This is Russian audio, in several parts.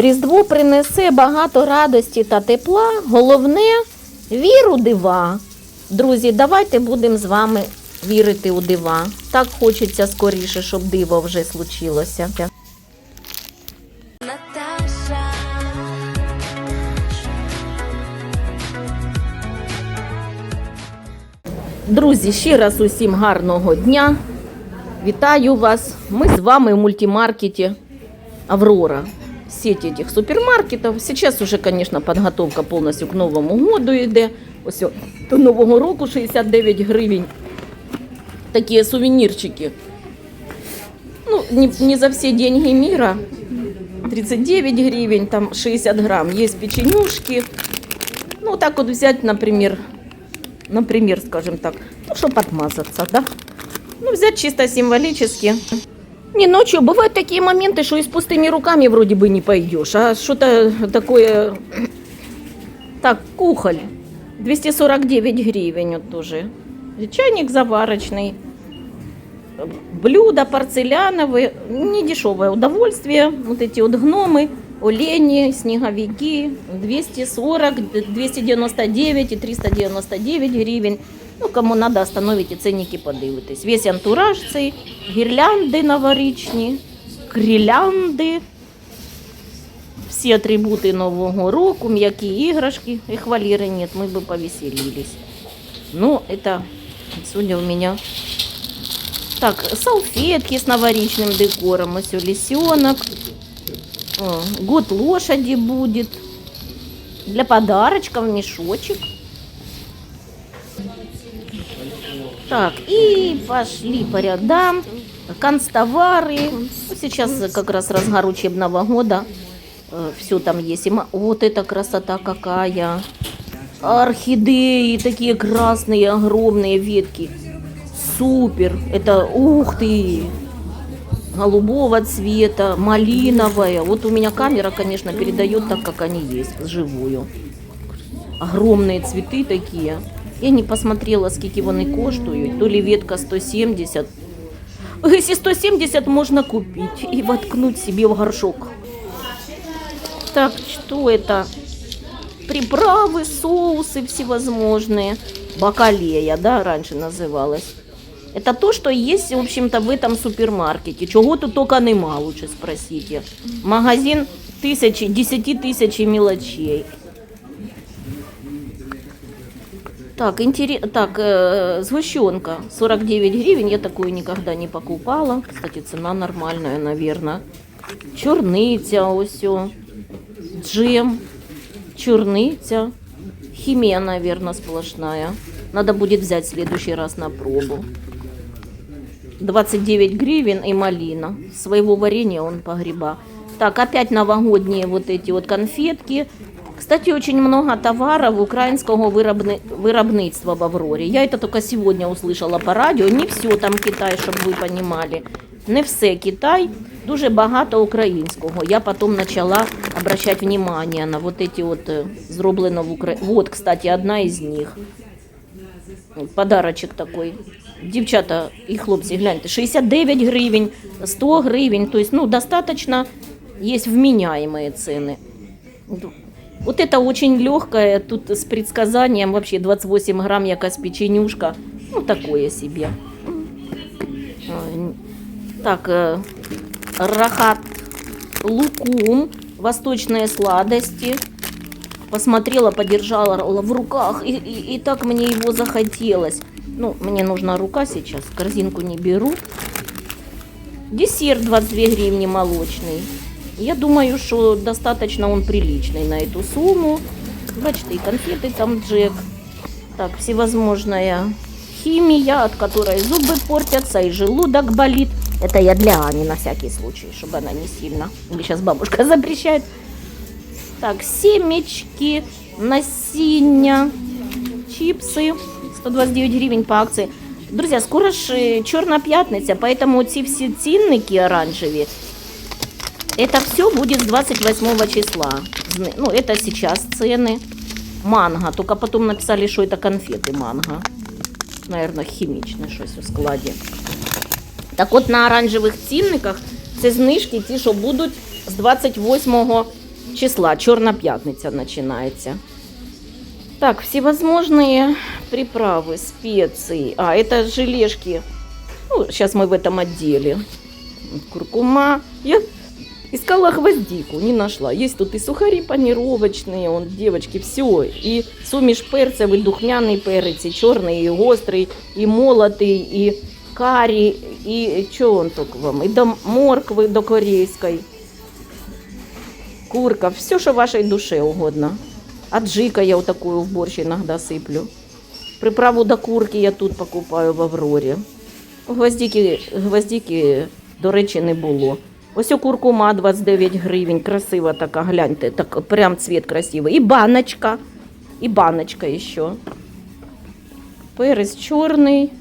Різдво принесе багато радості та тепла, головне віру дива. Друзі, давайте будемо з вами вірити у дива. Так хочеться скоріше, щоб диво вже случилося. Друзі, ще раз усім гарного дня. Вітаю вас. Ми з вами в мультимаркете Аврора. Сеть этих супермаркетов. Сейчас уже, конечно, подготовка полностью к Новому году йде. Ось до Нового року 69 гривень. Такі сувенірчики. Ну, не, не за все деньги мира. 39 гривен, там 60 грамм. Есть печенюшки. Ну, так вот взять, например, например, скажем так, ну, чтобы отмазаться, да? Ну, взять чисто символически. Не, ночью бывают такие моменты, что и с пустыми руками вроде бы не пойдешь, а что-то такое... Так, кухоль. 249 гривен вот тоже. Чайник заварочный. Блюда порцеляновые. Не дешевое удовольствие. Вот эти вот гномы, олени, снеговики. 240, 299 и 399 гривен. Ну, кому надо, остановите ценники, подивитесь. Весь антураж цей, гірлянди новорічні, крілянди, всі атрибути Нового року, м'які іграшки. І хваліри нет, ми би повеселились. Ну, это сегодня у меня... Так, салфетки с новорічным декором, все лисенок. О, Год лошади будет. Для подарочков мешочек. Так, и пошли по рядам. Констовары. Сейчас как раз разгар учебного года. Все там есть. Вот эта красота какая. Орхидеи такие красные, огромные ветки. Супер. Это, ух ты, голубого цвета, малиновая. Вот у меня камера, конечно, передает так, как они есть, вживую. Огромные цветы такие. Я не посмотрела, скільки вони коштують. То ли ветка 170. Если 170 можно купить и воткнуть себе в горшок. Так, что это? Приправы, соусы всевозможные. Бакалея, да, раньше называлась. Это то, что есть, в общем-то, в этом супермаркете. Чего тут только нема, лучше спросите. Магазин тысячи, десяти тысяч мелочей. Так, интерес... так э, сгущенка 49 гривен, я такую никогда не покупала. Кстати, цена нормальная, наверное. Чорниця ось. Джем, чорниця. Химия, наверное, сплошная. Надо будет взять в следующий раз на пробу. 29 гривен и малина. Своего варенья он погреба. Так, опять новогодние вот эти вот конфетки. Кстати, очень много товаров украинского виробни... виробництва в Авроре. Я это только сегодня услышала по радио. Не все там Китай, чтобы вы понимали. Не все Китай, дуже багато українського. Я потом начала обращать внимание на вот эти вот э, зроблено в Украине. Вот, кстати, одна из них. Подарочок такой. Дівчата і хлопці, гляньте, 69 гривень, 100 гривень. То есть, ну, достаточно есть вменяемые цены. Вот это очень легкое, тут с предсказанием вообще 28 грамм якась печенюшка. Ну, такое себе. Ой, Так, э, рахат лукум, восточные сладости. Посмотрела, подержала в руках, и, и- и так мне его захотелось. Ну, мне нужна рука сейчас, корзинку не беру. Десерт 22 гривни молочный. Я думаю, что достаточно он приличный на эту сумму. Бачите, и конфеты там Джек. Так, всевозможная химия, от которой зубы портятся и желудок болит. Это я для Ани на всякий случай, чтобы она не сильно. Или сейчас бабушка запрещает. Так, семечки, насіння, чипсы. 129 гривень по акції. Друзі, скоро ж е, Чорна п'ятниця, поэтому ці всі цінники оранжеві, это все будет с 28 числа. Зны- Ну, это сейчас цены. Манго. Только потом написали, что это конфеты манго. Наверное, хімічне щось у складі. Так от на оранжевих цінниках це знижки ті, що будуть з 28 числа. Чорна п'ятниця починається. Так, всевозможные приправы, специи. А, это желешки. Ну, сейчас мы в этом отделе. Вот Куркума. Я искала гвоздику, не нашла. Есть тут и сухари панировочные, он, девочки, все. И суміш перцев, и духмяный перец, и черный, и острый, и молотый, и карри, и что он только вам? И до морквы до корейской. Курка, все, что вашей душе угодно. Аджика я вот такую в борщ иногда сыплю. Приправу до курки я тут покупаю в Аврорі. Гвоздики, гвоздики, до речі, не було. Ось у куркума 29 гривень, красива така, гляньте, так прям цвет красивий. І баночка, і баночка ще. Перець чорний.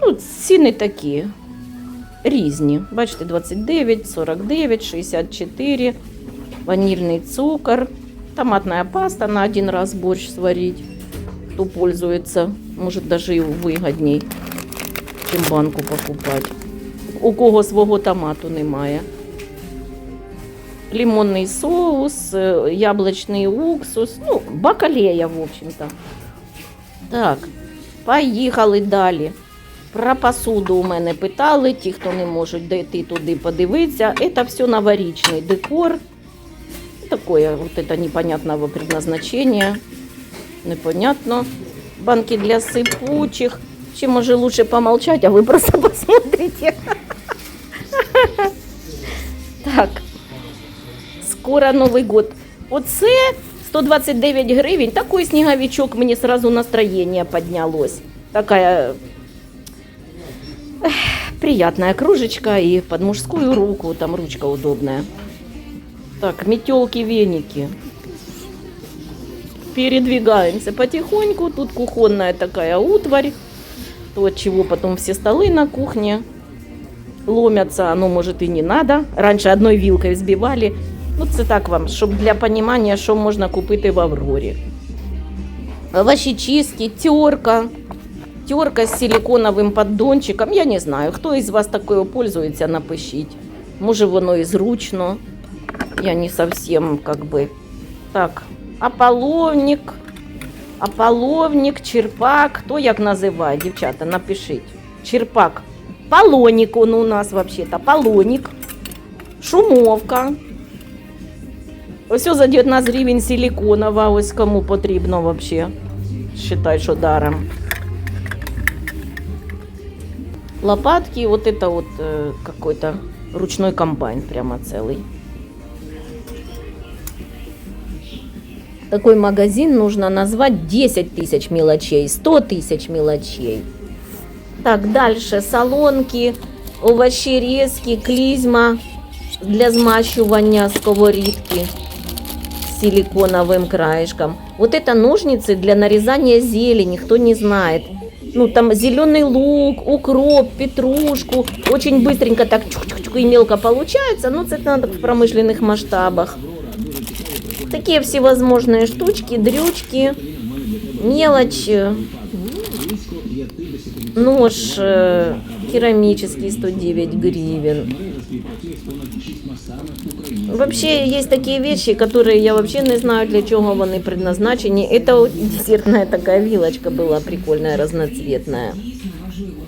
Ну, ціни такі різні. Бачите, 29, 49, 64, ванильний цукор, томатная паста на один раз борщ сварить. Кто пользуется, может даже и выгодней, чим банку покупать У кого свого томату немає. Лимонний соус, е, яблучний уксус, ну, бакалея, в общем-то. Так, поїхали далі. Про посуду у мене питали, ті, хто не можуть дойти туди подивитися. Це все новорічний декор. Такое вот это непонятного предназначения. Непонятно. Банки для сыпучих. Чем може лучше помолчать, а вы просто посмотрите. Скоро Новий год. Оце 129 гривень. Такой сніговичок, мені сразу настроение поднялось. Такая эх, приятная кружечка и под мужскую руку, там ручка удобная. Так, метелки, веники. Передвигаемся потихоньку. Тут кухонная такая утварь. То, от чего потом все столы на кухне ломятся. Оно, может, и не надо. Раньше одной вилкой взбивали. Ну, це так вам, щоб для понимания, що можна купити в Аврорі. Овощечистки, терка. Терка з силиконовим поддончиком. Я не знаю, хто із вас такою пользується, напишіть. Може, воно і зручно. Я не совсем как бы... Так, ополовник, ополовник, черпак. Хто як називає, дівчата, напишіть. Черпак. Полоник он у нас вообще-то. Полоник. Шумовка. Ось за 19 гривень силиконова, ось кому потрібно вообще. Считай, що даром. Лопатки, вот это вот э, какой-то ручной комбайн прямо целый. Такой магазин нужно назвать 10 тысяч мелочей, 100 тысяч мелочей. Так, дальше солонки, овощерезки, клизма для змащування сковорідки силиконовым краешком. Вот это ножницы для нарезания зелени, кто не знает. Ну, там зеленый лук, укроп, петрушку. Очень быстренько так чук-чук-чук и мелко получается. Но это надо в промышленных масштабах. Такие всевозможные штучки, дрючки, мелочь, нож э, керамический 109 гривен. Вообще есть такие вещи, которые я вообще не знаю, для чего вони предназначені. Это десертная такая вилочка была прикольная, разноцветная.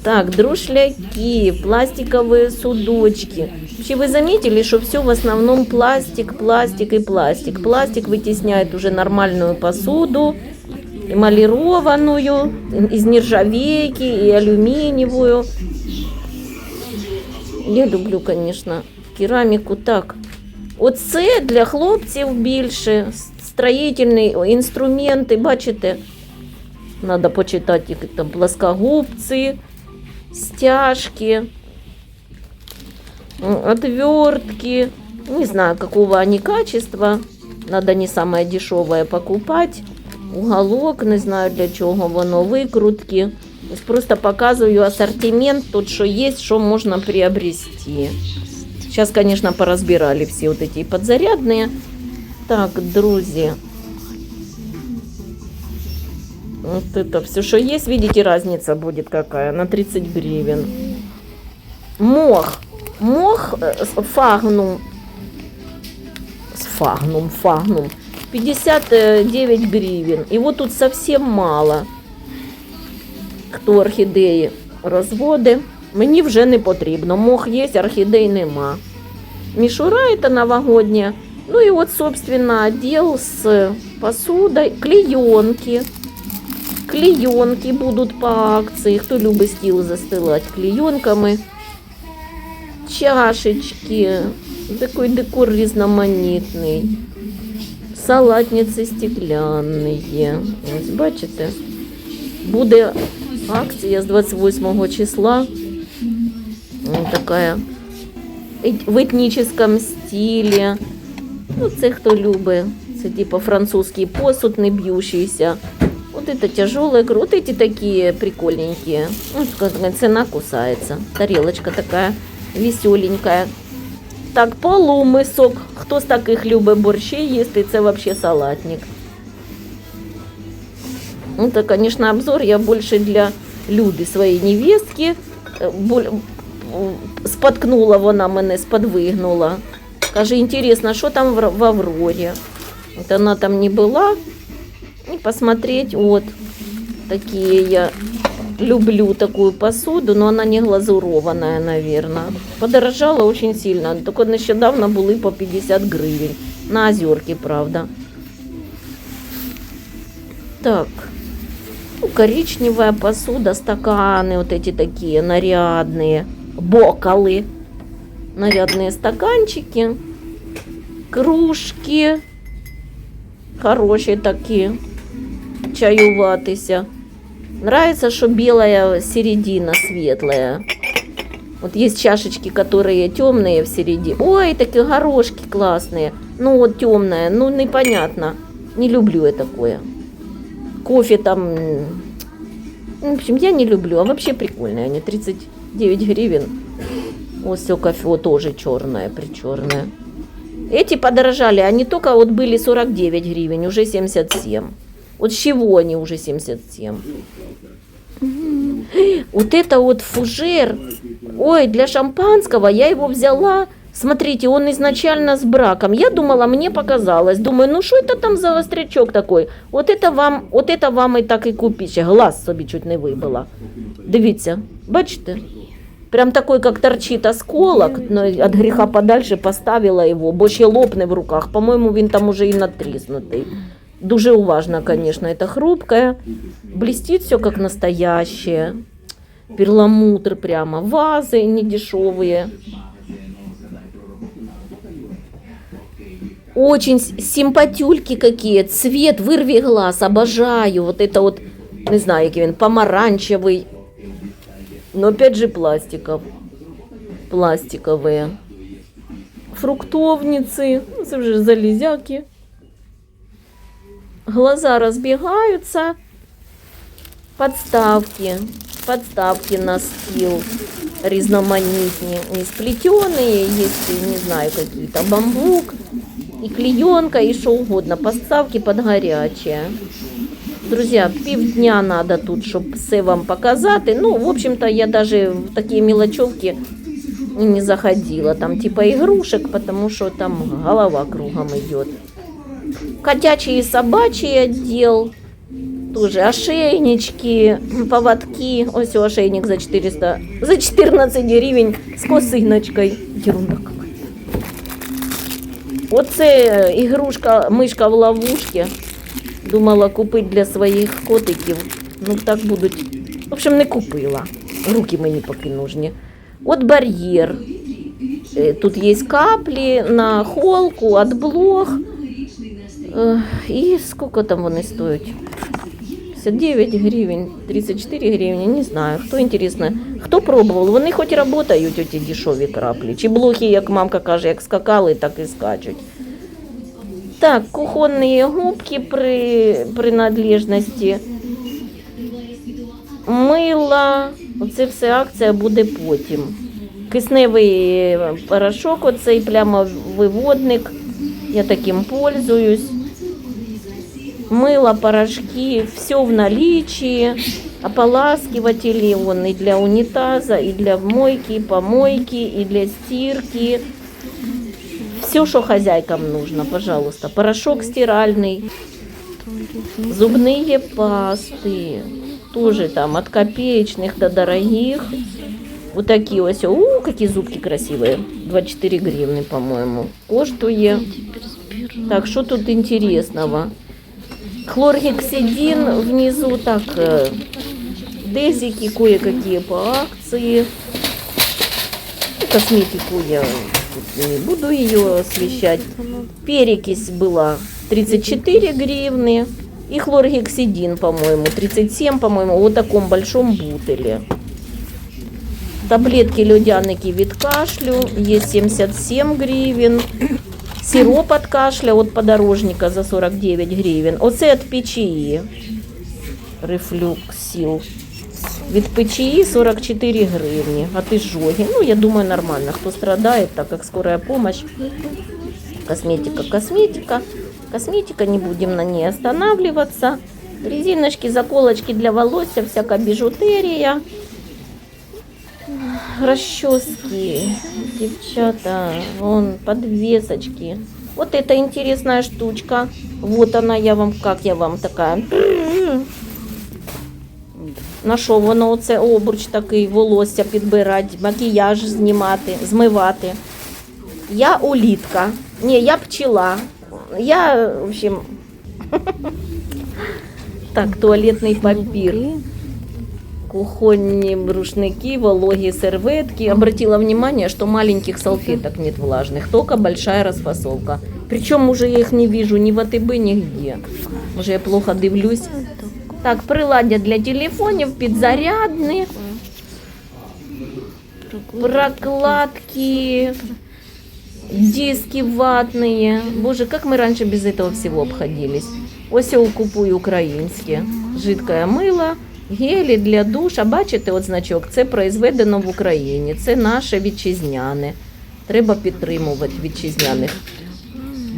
Так, друшляки, пластиковые судочки. Вообще вы заметили, что все в основном пластик, пластик и пластик. Пластик вытесняет уже нормальную посуду, эмалированную, из нержавейки и алюминиевую. Я люблю, конечно, кераміку так. Оце для хлопців більше. Строїтельні інструменти, бачите? Надо почитати їх там плоскогубці, стяжки, м, отвертки. Не знаю, какого они качества. Надо не самое дешевое покупать. Уголок, не знаю для чого воно, викрутки. Ось Просто показую ассортимент, тут що є, що можна приобрести. Сейчас, конечно, поразбирали все вот эти подзарядные. Так, друзья. Вот это все, что есть, видите, разница будет какая, на 30 гривен. Мох. Мох э, фагнум. Фагнум, фагнум. 59 гривен. Вот тут совсем мало. Хто орхідеї розводи, мені вже не потрібно. Мох є, орхідей нема. Мишура это новогодняя. Ну и вот, собственно, отдел с посудой, клеенки. Клеенки будут по акции. Хто любить стіл застилати клеенками. Чашечки. Такой декор різноманітний. Салатниці стеклянні. Ось бачите? Буде акція з 28 числа. Ось така в етнічному стилі. Ну, це хто любить. Це типа французький посуд, не б'ющийся. Вот это тяжелая игра. Вот эти такие прикольненькие. Ну, как сказать, цена кусается. Тарелочка такая веселенькая. Так, полумисок. Хто з таких любить борщі їсти, це вообще салатник. Ну, это, конечно, обзор я больше для Люди, своєї невестки. Споткнула вона мене, сподвигнула. Каже, интересно, что там в, в Авроре? Вот она там не была. И посмотреть, вот, такие я люблю такую посуду, но она не глазурованная, наверное. Подорожала очень сильно. Только нещодавно були по 50 гривен. На озерке, правда. Так. Ну, коричневая посуда, стаканы вот эти такие нарядные, бокалы, нарядные стаканчики, кружки, хорошие такие, чаюватися. Нравится, что белая середина светлая. Вот есть чашечки, которые темные в середине. Ой, такие горошки классные. Ну вот темная, ну непонятно. Не люблю я такое. Кофе там... В общем, я не люблю. А вообще прикольные они. 39 гривен. Вот все кофе тоже черное, причерное. Эти подорожали, они только вот были 49 гривен, уже 77. Вот с чего они уже 77? М, Вот это вот фужер. Ой, для шампанского я его взяла. Смотрите, он изначально с браком. Я думала, мне показалось. Думаю, ну что это там за острячок такой? Вот это вам, вот это вам і так і купіть. Ще Глаз собі чуть не вибила. Дивіться, бачите? Прям такой, как торчит осколок, но от греха подальше поставила его, бо ще лопне в руках. По-моему, він там уже и натріснутий. Дуже уважно, конечно, это хрупкое. Блестит все как настоящее. Перламутр прямо. Вазы не дешевые. Очень с- симпатюльки какие. Цвет вырви глаз. Обожаю. Вот это вот, не знаю, який він, помаранчевый. Но опять же пластиков. Пластиковые. Фруктовницы. Ну, Це вже залізяки. Глаза разбегаются. Подставки. Подставки на стил. Різноманітні. И сплетенные, есть, и не знаю, какие-то бамбук. И клеенка, и что угодно. Подставки под горячее. Друзья, півдня надо тут, щоб все вам показати. Ну, в общем-то, я даже в такі мелочевки не заходила. Там типа игрушек, потому что там голова кругом идет. Котячий и собачий отдел. Тоже ошейнички, поводки. Ось ошейник за 400, за 14 гривень з косиночкою. Ерунда какая. Оце ігрушка, мишка в ловушці. Думала купити для своїх котиків. Ну так будуть. В общем, не купила. Руки мені поки нужні. От бар'єр. Е, Тут є каплі на холку, от. Е, І скільки там вони стоять? 59 гривень, 34 гривні, не знаю. Хто інтересно, хто пробував? Вони хоч працюють, оті дешеві краплі. Чи блохи, як мамка каже, як скакали, так і скачуть. Так, кухонні губки при принадлежності. Мила. Оце все акція буде потім. Кисневий порошок, оцей плямовиводник. Я таким пользуюсь. Мыло, порошки, все в наличии. Ополаскиватели он и для унитаза, и для мойки, помойки, и для стирки. Все, что хозяйкам нужно, пожалуйста. Порошок стиральный, зубные пасты. Тоже там от копеечных до дорогих. Вот такие ось. У, какие зубки красивые. 24 гривны, по-моему. Коштує. Так, что тут интересного? Хлоргексидин внизу, так, э, дезики кое-какие по акции. Косметику я буду ее освещать. Перекись была 34 гривны. И хлоргексидин, по-моему, 37, по-моему, в вот таком большом бутыле. Таблетки льодяники від кашлю є 77 гривень. Сироп от кашля от подорожника за 49 гривень. Оце від печії. Рефлюксіл. Від печії 44 гривні. От изжоги. Ну, я думаю, нормально. Кто страдает, так как скорая помощь. Косметика, косметика. Косметика, не будем на ней останавливаться. Резиночки, заколочки для волос, вся всякая бижутерия. Расчески, девчата, вон подвесочки. Вот это интересная штучка. Вот она, я вам, как я вам такая. На що воно оце обруч такий, волосся підбирати, макіяж знімати, змивати. Я улітка. Ні, я пчела. Я, в общем, так, туалетний папір. Кухонні рушники, вологие серветки. Обратила внимание, что маленьких салфеток нет влажных, только большая расфасовка. Причем уже я их не вижу ни в АТБ, нигде. Уже я плохо дивлюсь. Так, приладдя для телефонів, підзарядні, прокладки, диски ватные. Боже, как мы раньше без этого всего обходились. Ось я купую українське. Жидкое мило, гелі для душа. Бачите, от значок, це произведено в Україні. Це наше вітчизняне. Треба підтримувати вітчизняних.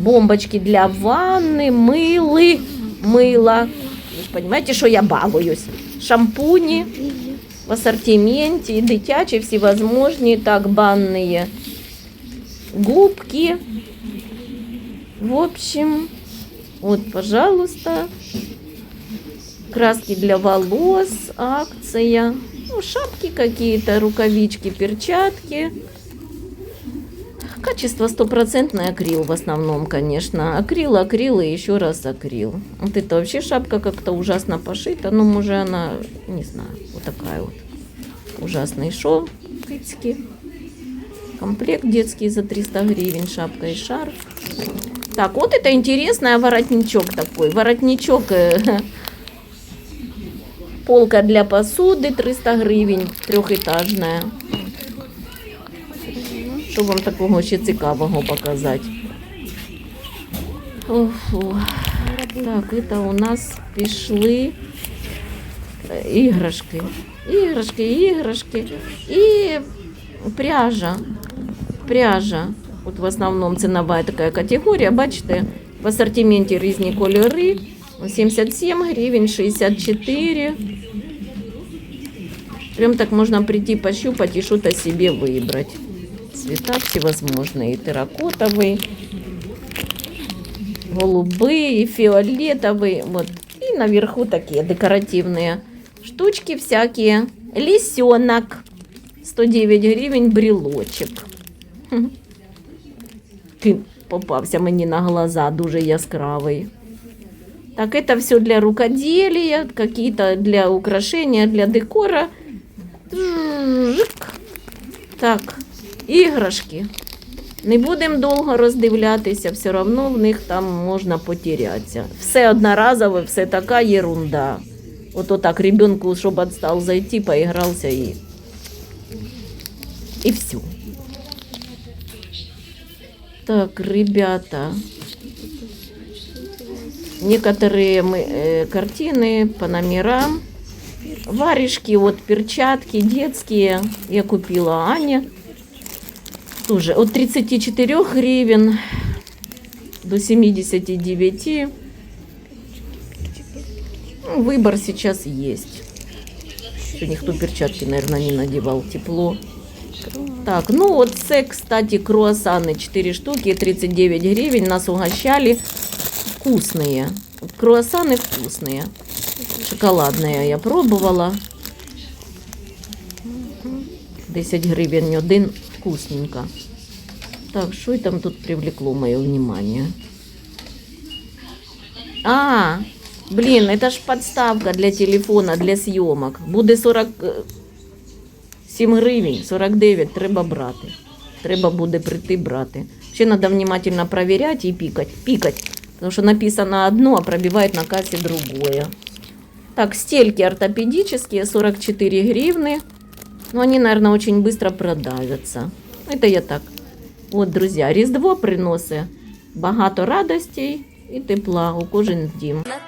Бомбочки для ванни, мили, мила. Ви ж розумієте, що я балуюсь. Шампуні в ассортименте, і дитячі, всевозможні, так, банні губки. В общем, вот, пожалуйста, краски для волос, акция, ну, шапки какие-то, рукавички, перчатки. Качество стопроцентный акрил в основном, конечно. Акрил, акрил и еще раз акрил. Вот это вообще шапка как-то ужасно пошита, но уже она, не знаю, вот такая вот. Ужасный шов, кыцки. Комплект детский за 300 гривен, шапка и шарф. Так, вот это интересный воротничок такой. Воротничок, э, полка для посуды 300 гривен, трехэтажная. Що вам такого ще цікавого показати? Оху. Так, это у нас пішли е, іграшки. Іграшки, іграшки. І пряжа. Пряжа. От в основному цінова така категорія, бачите, в асортименті різні кольори. 77 гривень, 64. Прям так можно прийти пощупать и что-то себе выбрать. Цвета всевозможные. И терракотовый, голубые, и фиолетовые. Вот. И наверху такие декоративные штучки всякие. Лисенок. 109 гривень брелочек. Хм. Ти попався мені на глаза, дуже яскравий. Так, это все для рукоделия, какие-то для украшения, для декора. Так, іграшки. Не будемо довго роздивлятися, все одно в них там можна потерятися. Все одноразове, все така ерунда. Ото так ребенку, щоб відстав зайти, поігрався і. І все. Так, ребята. Некоторые мы, э, картины по номерам. Варежки, вот перчатки детские. Я купила Ане. Тоже от 34 гривен до 79. Ну, выбор сейчас есть. Еще никто перчатки, наверное, не надевал. Тепло. Так, ну вот це, кстати, круассаны 4 штуки, 39 гривен, нас угощали. Вкусные. Круассаны вкусные. Шоколадные я пробовала. 10 гривен один, вкусненько. Так, что там тут привлекло мое внимание? А, блин, это ж подставка для телефона, для съемок. Буде 47 гривень, 49, треба брати. Треба буде прийти брати. Ще треба внимательно проверять и пикать. Пикать. Потому что написано одно, а пробивает на кассе другое. Так, стельки ортопедические, 44 гривны. Но они, наверное, очень быстро продавятся. Это я так. От, друзі, Різдво приносить багато радостей і тепла у кожен дім. На